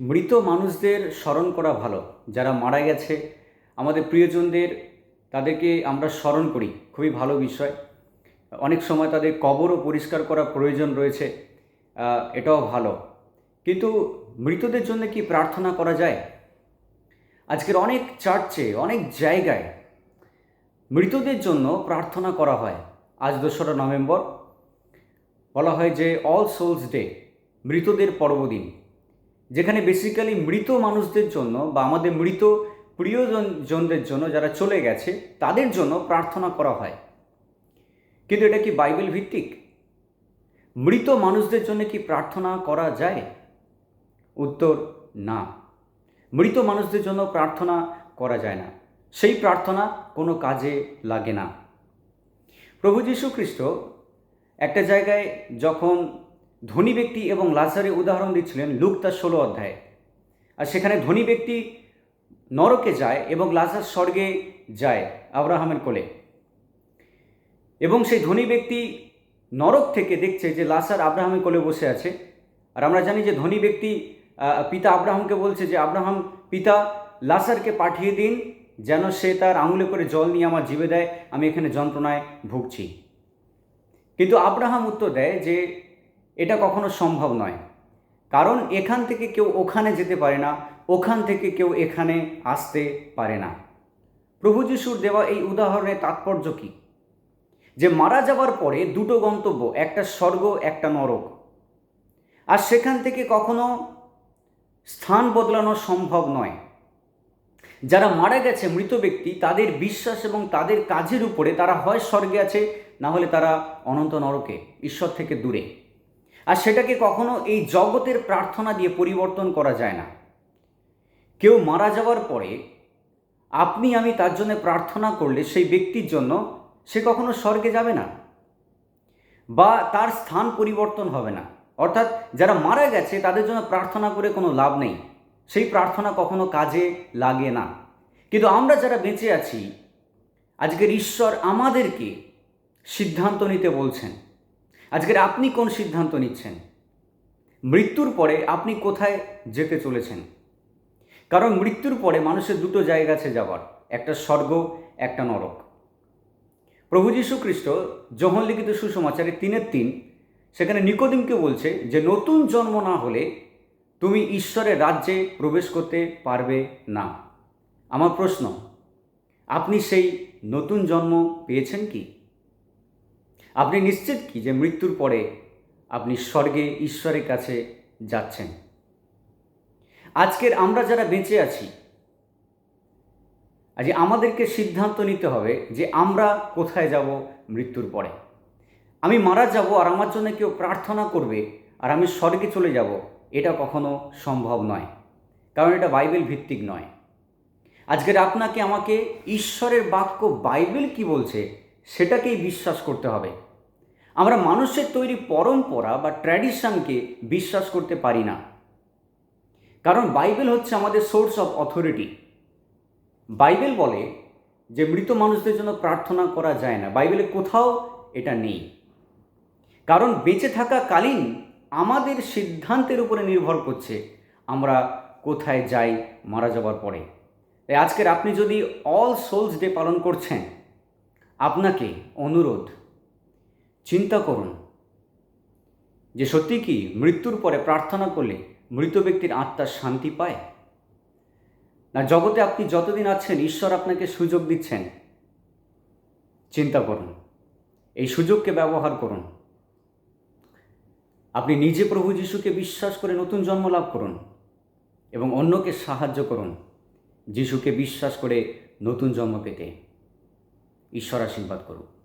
মৃত মানুষদের স্মরণ করা ভালো। যারা মারা গেছে, আমাদের প্রিয়জনদের তাদেরকে আমরা স্মরণ করি। খুবই ভালো বিষয়। অনেক সময় তাদের কবরও পরিষ্কার করা প্রয়োজন রয়েছে। এটাও ভালো। কিন্তু মৃতদের জন্য কি প্রার্থনা করা যায়? আজকের অনেক চার্চে, অনেক জায়গায় মৃতদের জন্য প্রার্থনা করা হয়। আজ দোসরা নভেম্বর। বলা হয় যে অল সোলস ডে মৃতদের পর্বদিন। যেখানে বেসিক্যালি মৃত মানুষদের জন্য বা আমাদের মৃত প্রিয়জন, জনদের জন্য যারা চলে গেছে, তাদের জন্য প্রার্থনা করা হয়। কিন্তু এটা কি বাইবেল ভিত্তিক? মৃত মানুষদের জন্য কি প্রার্থনা করা যায়? উত্তর, না। মৃত মানুষদের জন্য প্রার্থনা করা যায় না। সেই প্রার্থনা কোনো কাজে লাগে না। প্রভু যীশু খ্রিস্ট একটা জায়গায় যখন ধনী ব্যক্তি এবং লাজারের উদাহরণ দিচ্ছিলেন লুক তার ষোলো অধ্যায়ে। আর সেখানে ধনী ব্যক্তি নরকে যায় এবং লাজার স্বর্গে যায় আব্রাহামের কোলে। এবং সেই ধনী ব্যক্তি নরক থেকে দেখছে যে লাসার আব্রাহামের কোলে বসে আছে। আর আমরা জানি যে ধনী ব্যক্তি পিতা আব্রাহামকে বলছে যে, আব্রাহাম, পিতা লাসারকে পাঠিয়ে দিন যেন সে তার আঙুলে করে জল নিয়ে আমার জিভে দেয়, আমি এখানে যন্ত্রণায় ভুগছি। কিন্তু আব্রাহাম উত্তর দেয় যে এটা কখনো সম্ভব নয়। কারণ এখান থেকে কেউ ওখানে যেতে পারে না, ওখান থেকে কেউ এখানে আসতে পারে না। প্রভু যিশুর দেওয়া এই উদাহরণের তাৎপর্য কী? যে মারা যাওয়ার পরে দুটো গন্তব্য, একটা স্বর্গ, একটা নরক। আর সেখান থেকে কখনো স্থান বদলানো সম্ভব নয়। যারা মারা গেছে মৃত ব্যক্তি, তাদের বিশ্বাস এবং তাদের কাজের উপরে তারা হয় স্বর্গে আছে, না হলে তারা অনন্ত নরকে, ঈশ্বর থেকে দূরে। আর সেটাকে কখনো এই জগতের প্রার্থনা দিয়ে পরিবর্তন করা যায় না। কেউ মারা যাওয়ার পরে আপনি, আমি তার জন্য প্রার্থনা করলে সেই ব্যক্তির জন্য সে কখনো স্বর্গে যাবে না বা তার স্থান পরিবর্তন হবে না। অর্থাৎ যারা মারা গেছে তাদের জন্য প্রার্থনা করে কোনো লাভ নেই। সেই প্রার্থনা কখনো কাজে লাগে না। কিন্তু আমরা যারা বেঁচে আছি, আজকের ঈশ্বর আমাদেরকে সিদ্ধান্ত নিতে বলছেন। আজকের আপনি কোন সিদ্ধান্ত নিচ্ছেন? মৃত্যুর পরে আপনি কোথায় যেতে চলেছেন? কারণ মৃত্যুর পরে মানুষের দুটো জায়গা আছে যাওয়ার একটা স্বর্গ, একটা নরক। প্রভু যীশু খ্রিস্ট যখন লিখিত সুসমাচারে তিনের তিন, সেখানে নিকোদিমকে বলছে যে, নতুন জন্ম না হলে তুমি ঈশ্বরের রাজ্যে প্রবেশ করতে পারবে না। আমার প্রশ্ন, আপনি সেই নতুন জন্ম পেয়েছেন কি? আপনি নিশ্চিত কি যে মৃত্যুর পরে আপনি স্বর্গে, ঈশ্বরের কাছে যাচ্ছেন? আজকের আমরা যারা বেঁচে আছি, আজ আমাদেরকে সিদ্ধান্ত নিতে হবে যে আমরা কোথায় যাব মৃত্যুর পরে। আমি মারা যাব আর আমার জন্য কেউ প্রার্থনা করবে আর আমি স্বর্গে চলে যাব, এটা কখনো সম্ভব নয়। কারণ এটা বাইবেল ভিত্তিক নয়। আজকের আপনাকে আমাকে ঈশ্বরের বাক্য বাইবেল কি বলছে সেটাকেই বিশ্বাস করতে হবে। আমরা মানুষের তৈরি পরম্পরা বা ট্র্যাডিশনকে বিশ্বাস করতে পারি না। কারণ বাইবেল হচ্ছে আমাদের সোর্স অফ অথরিটি। বাইবেল বলে যে মৃত মানুষদের জন্য প্রার্থনা করা যায় না। বাইবেলে কোথাও এটা নেই। কারণ বেঁচে থাকা কালীন আমাদের সিদ্ধান্তের উপরে নির্ভর করছে আমরা কোথায় যাই, মারা যাওয়ার পরে। তাই আজকের আপনি যদি অল সোলস ডে পালন করছেন আপনাকে অনুরোধ, চিন্তা করুন যে সত্যি কি মৃত্যুর পরে প্রার্থনা করলে মৃত ব্যক্তির আত্মার শান্তি পায়? না, জগতে আপনি যতদিন আছেন ঈশ্বর আপনাকে সুযোগ দিচ্ছেন। চিন্তা করুন, এই সুযোগকে ব্যবহার করুন। আপনি নিজে প্রভু যিশুকে বিশ্বাস করে নতুন জন্ম লাভ করুন এবং অন্যকে সাহায্য করুন, যিশুকে বিশ্বাস করে নতুন জন্ম পেতে। ঈশ্বর আশীর্বাদ করুন